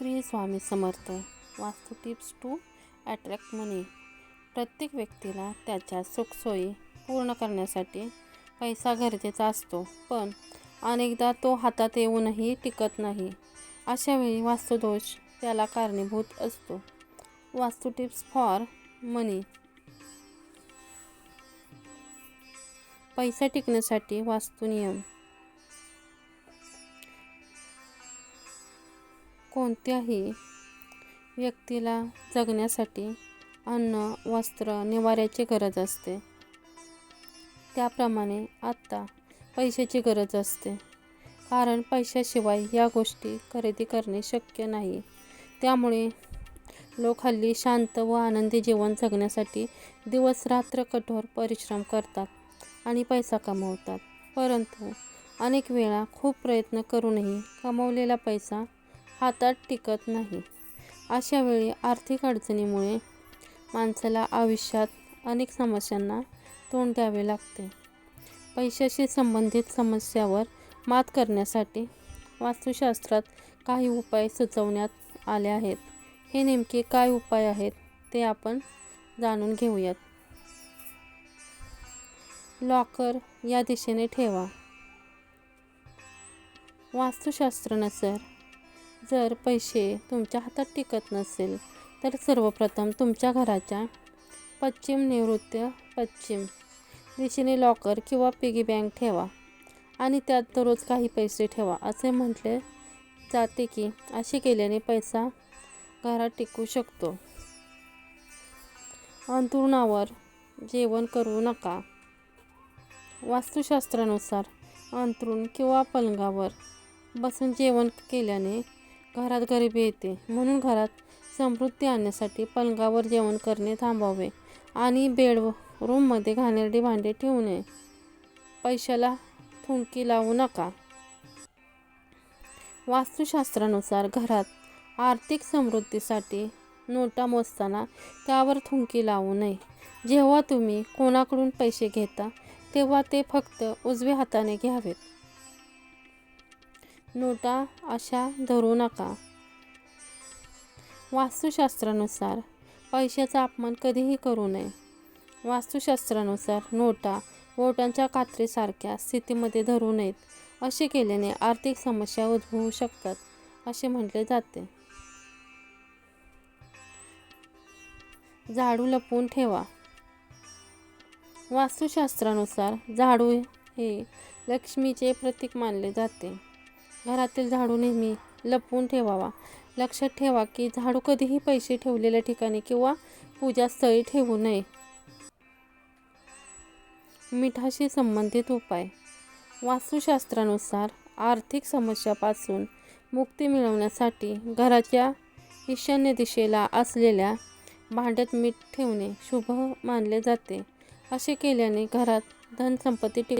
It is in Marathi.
श्री स्वामी समर्थ वास्तू टिप्स टू अट्रॅक्ट मनी प्रत्येक व्यक्तीला त्याच्या सुखसोयी पूर्ण करण्यासाठी पैसा गरजेचा असतो पण अनेकदा तो हातात येऊनही टिकत नाही. अशावेळी वास्तुदोष त्याला कारणीभूत असतो. वास्तू टिप्स फॉर मनी पैसा टिकण्यासाठी वास्तू कोणत्याही व्यक्तीला जगण्यासाठी अन्न वस्त्र निवाऱ्याची गरज असते. त्याप्रमाणे आत्ता पैशाची गरज असते. कारण पैशाशिवाय या गोष्टी खरेदी करणे शक्य नाही. त्यामुळे लोक हल्ली शांत व आनंदी जीवन जगण्यासाठी दिवस रात्र कठोर परिश्रम करतात आणि पैसा कमवतात. परंतु अनेक वेळा खूप प्रयत्न करूनही कमवलेला पैसा हातात टिकत नाही. अशा वेळी आर्थिक अडचणीमुळे माणसाला आयुष्यात अनेक समस्यांना तोंड द्यावे लागते. पैशाशी संबंधित समस्यावर मात करण्यासाठी वास्तुशास्त्रात काही उपाय सुचवण्यात आले आहेत. हे नेमके काय उपाय आहेत ते आपण जाणून घेऊयात. लॉकर या दिशेने ठेवा. वास्तुशास्त्रानुसार जर पैसे तुमच्या हातात टिकत नसेल तर सर्वप्रथम तुमच्या घराच्या पश्चिम निवृत्त पश्चिम दिशेने लॉकर किंवा पिगी बँक ठेवा आणि त्यात दररोज काही पैसे ठेवा असे म्हटले जाते की असे केल्याने पैसा घरात टिकू शकतो. अंथरुणावर जेवण करू नका. वास्तुशास्त्रानुसार अंथरुण किंवा पलंगावर बसून जेवण केल्याने घरात गरिबी येते. म्हणून घरात समृद्धी आणण्यासाठी पलंगावर जेवण करणे थांबवावे आणि बेड रूममध्ये घाणेरडी भांडे ठेवू नये पैशाला थुंकी लावू नका. वास्तुशास्त्रानुसार घरात आर्थिक समृद्धीसाठी नोटा मोजताना त्यावर थुंकी लावू नये. जेव्हा तुम्ही कोणाकडून पैसे घेता तेव्हा ते फक्त उजव्या हाताने घ्यावेत. नोटा अशा धरू नका. वास्तुशास्त्रानुसार पैशाचा अपमान कधीही करू नये. वास्तुशास्त्रानुसार नोटा वोटांच्या कात्रीसारख्या स्थितीमध्ये धरू नयेत असे केल्याने आर्थिक समस्या उद्भवू शकतात असे म्हटले जाते. झाडू लपवून ठेवा. वास्तुशास्त्रानुसार झाडू हे लक्ष्मीचे प्रतीक मानले जाते. घरातील झाडू नेहमी लपवून ठेवावा. लक्षात ठेवा की झाडू कधीही पैसे ठेवलेल्या ठिकाणी किंवा पूजास्थळी ठेवू नये. मिठाशी संबंधित उपाय. वास्तुशास्त्रानुसार आर्थिक समस्यापासून मुक्ती मिळवण्यासाठी घराच्या ईशान्य दिशेला असलेल्या भांड्यात मीठ ठेवणे शुभ मानले जाते. असे केल्याने घरात धनसंपत्ती टिक